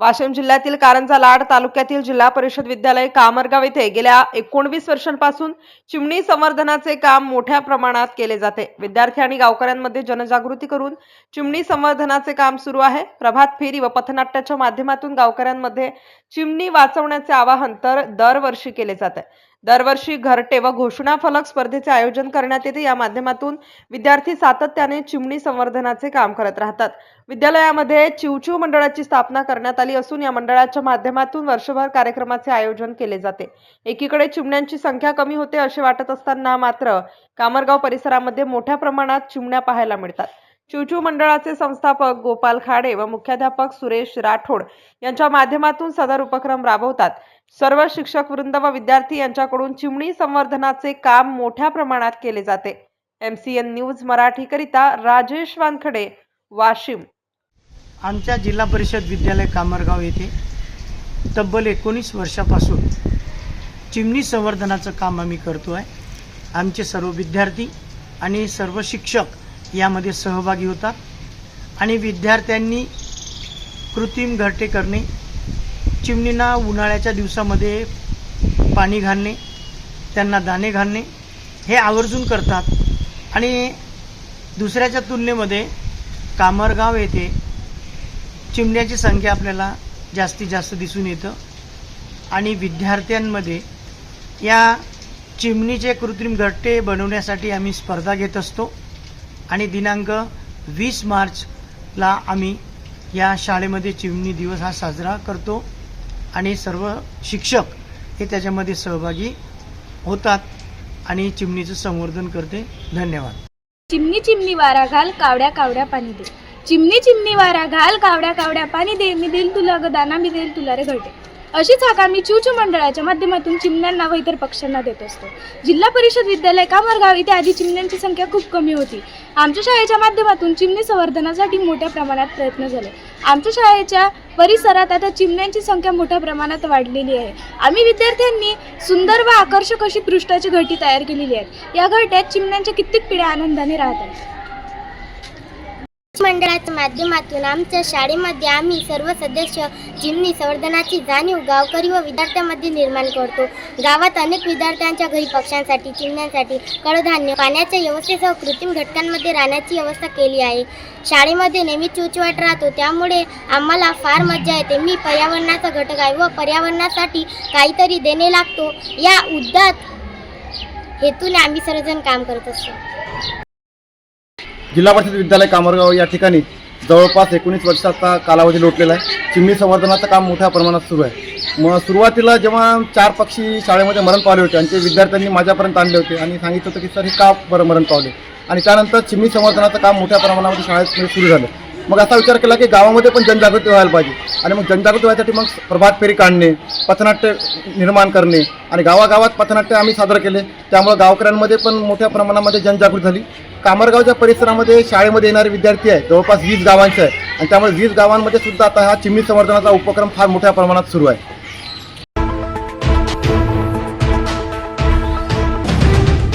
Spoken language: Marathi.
वाशिम जिल्ह्यातील कारंजा लाड तालुक्यातील जिल्हा परिषद विद्यालय कामरगाव येथे गेल्या एकोणवीस वर्षांपासून चिमणी संवर्धनाचे काम मोठ्या प्रमाणात केले जाते. विद्यार्थी आणि गावकऱ्यांमध्ये जनजागृती करून चिमणी संवर्धनाचे काम सुरू आहे. प्रभात फेरी व पथनाट्याच्या माध्यमातून गावकऱ्यांमध्ये चिमणी वाचवण्याचे आवाहन तर दरवर्षी केले जाते. दरवर्षी घरटे व घोषणा फलक स्पर्धेचे आयोजन करण्यात येते. या माध्यमातून विद्यार्थी सातत्याने चिमणी संवर्धनाचे काम करत राहतात. विद्यालयामध्ये चिवचिव मंडळाची स्थापना करण्यात आली असून या मंडळाच्या माध्यमातून वर्षभर कार्यक्रमाचे आयोजन केले जाते. एकीकडे चिमण्यांची संख्या कमी होते असे वाटत असताना मात्र कामरगाव परिसरामध्ये मोठ्या प्रमाणात चिमण्या पाहायला मिळतात. चिवचिव मंडळाचे संस्थापक गोपाल खाडे व मुख्याध्यापक सुरेश राठोड यांच्या माध्यमातून सदर उपक्रम राबवतात. सर्व शिक्षक वृंद व विद्यार्थी यांच्याकडून चिमणी संवर्धनाचे काम मोठ्या प्रमाणात केले जाते. एम सी एन न्यूज मराठीकरिता राजेश वानखडे वाशिम. आमच्या जिल्हा परिषद विद्यालय कामरगाव येथे तब्बल एकोणीस वर्षापासून चिमणी संवर्धनाचं काम आम्ही करतो आहे आमचे सर्व विद्यार्थी आणि सर्व शिक्षक यामध्ये सहभागी होतात. आणि विद्यार्थ्यांनी कृत्रिम घरटे करणे चिमणींना उन्हाळ्याच्या दिवसामध्ये पाणी घालणे त्यांना दाणे घालणे हे आवर्जून करतात. आणि दुसऱ्याच्या तुलनेमध्ये कामरगाव येथे चिमण्याची संख्या आपल्याला जास्तीत जास्त दिसून येतं. आणि विद्यार्थ्यांमध्ये या चिमणीचे कृत्रिम घट्टे बनवण्यासाठी आम्ही स्पर्धा घेत असतो. आणि दिनांक वीस मार्चला आम्ही या शाळेमध्ये चिमणी दिवस हा साजरा करतो. आणि सर्व शिक्षक हे त्याच्यामध्ये सहभागी होतात आणि चिमणीचं संवर्धन करते. धन्यवाद. चिमणी चिमणी वारा घाल कावड्या कावड्या पाणी दे. चिमणी चिमणी वारा घाल कावड्या कावड्या पाणी दे. मी देईल तुला ग दाना मी देईल तुला रे घरटे. अशीच हाक आम्ही चिवचिव मंडळाच्या माध्यमातून चिमण्यांना व इतर पक्ष्यांना देत असतो. जिल्हा परिषद विद्यालय कामरगाव इथे आधी चिमण्यांची संख्या खूप कमी होती. आमच्या शाळेच्या माध्यमातून चिमणी संवर्धनासाठी मोठ्या प्रमाणात प्रयत्न झाले. आमच्या शाळेच्या परिसरात आता चिमण्यांची संख्या मोठ्या प्रमाणात वाढलेली आहे. आम्ही विद्यार्थ्यांनी सुंदर व आकर्षक अशी पृष्ठाची घटी तयार केलेली आहे. या घरट्यात चिमण्यांच्या कित्येक पिढ्या आनंदाने राहतात. मंडळाच्या माध्यमातून आमच्या शाळेमध्ये आम्ही सर्व सदस्य जिमनी संवर्धनाची जाणीव गावकरी व विद्यार्थ्यांमध्ये निर्माण करतो. गावात अनेक विद्यार्थ्यांच्या घरी पक्ष्यांसाठी चिमण्यांसाठी कडधान्य पाण्याच्या व्यवस्थेसह कृत्रिम घटकांमध्ये राहण्याची व्यवस्था केली आहे. शाळेमध्ये नेहमी चुचवाट राहतो त्यामुळे आम्हाला फार मजा येते. मी पर्यावरणाचा घटक आहे व पर्यावरणासाठी काहीतरी देणे लागतो. या उद्दात हेतूने आम्ही सर्वजण काम करत असतो. जिल्हा परिषद विद्यालय कामरगाव या ठिकाणी जवळपास एकोणीस वर्षाचा कालावधी लोटलेला आहे. चिमणी संवर्धनाचं काम मोठ्या प्रमाणात सुरू आहे. मग सुरुवातीला जेव्हा चार पक्षी शाळेमध्ये मरण पावले होते आणि ते विद्यार्थ्यांनी माझ्यापर्यंत आणले होते आणि सांगितलं होतं की सर हे का बरं मरण पावले? आणि त्यानंतर चिमणी संवर्धनाचं काम मोठ्या प्रमाणामध्ये शाळेत सुरू झालं. मग असा विचार केला की गावामध्ये पण जनजागृती व्हायला पाहिजे. आणि मग जनजागृती व्हायसाठी मग प्रभात फेरी काढणे पथनाट्य निर्माण करणे आणि गावागावात पथनाट्य आम्ही सादर केले. त्यामुळे गावकऱ्यांमध्ये पण मोठ्या प्रमाणामध्ये जनजागृती झाली. कामरगावच्या परिसरामध्ये शाळेमध्ये येणारे विद्यार्थी आहेत जवळपास वीस गावांचे आहे आणि त्यामुळे वीस गावांमध्ये सुद्धा आता हा चिमणी संवर्धनाचा उपक्रम फार मोठ्या प्रमाणात सुरू आहे.